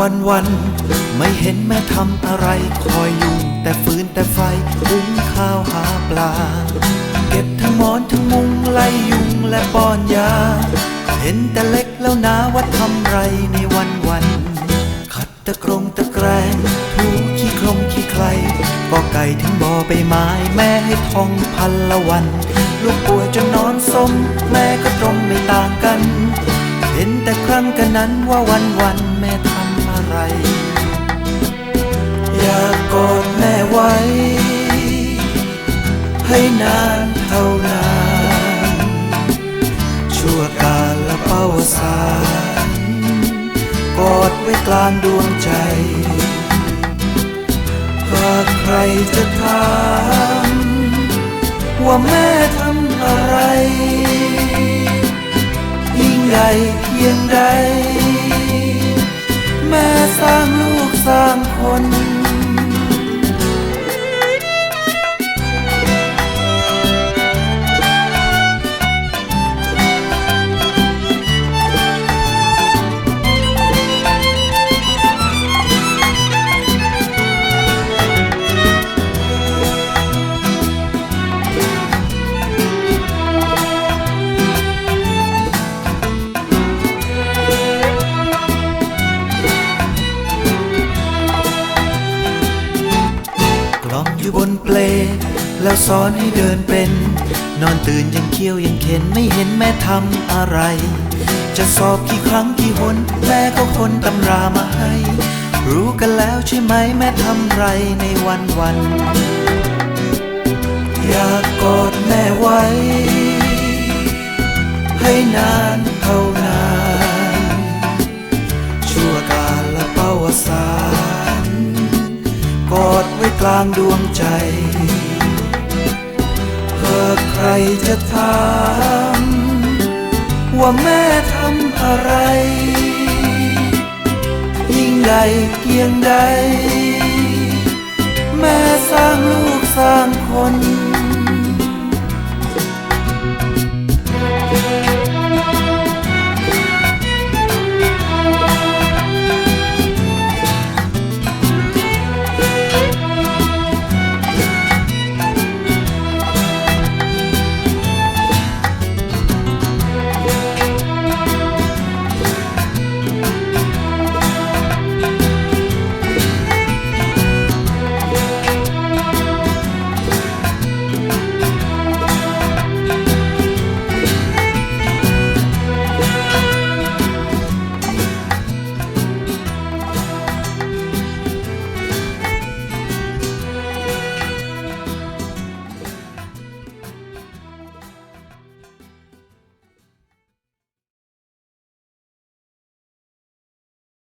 วันวัน ไม่เห็นแม่ทำอะไรคอยอยู่แต่ฟืนแต่ไฟหุงข้าวหาปลา เก็บทั้งหมอนทั้งมุงไล่ยุงและป้อนยา เห็นแต่เล็กแล้วนะว่าทำไรในวันวัน ขัดตะกรงตะแกรงถูขี้ครงขี้ใครก็ไก่ถึงบ่อใบไม้แม่ให้ทองพันละวัน ลูกป่วยจนนอนสม แม่ก็ตรงไม่ต่างกัน เห็นแต่ครั้งกันนั้นว่าวันวัน อะไรอยากกอดแม่ไว้ ให้นานเท่านานชั่วกาลละเป้าสารกอดไว้กลางดวงใจหากใครจะถามว่าแม่ทำอะไร ยิ่งใหญ่เพียงใด ร้างลูกสร้างคน แล้วสอนให้เดินเป็น นอนตื่นยังเคี้ยวยังเข็นไม่เห็นแม่ทำอะไร จะสอบกี่ครั้งกี่หนแม่ก็คนตำรามาให้ รู้กันแล้วใช่ไหมแม่ทำไรในวันวัน อยากกอดแม่ไว้ ให้นานเท่านานชั่วกาลและเป้าสารกอดไว้กลางดวงใจากใครจะถามว่าแม่ทำอะไร ยิ่งใดเพียงใด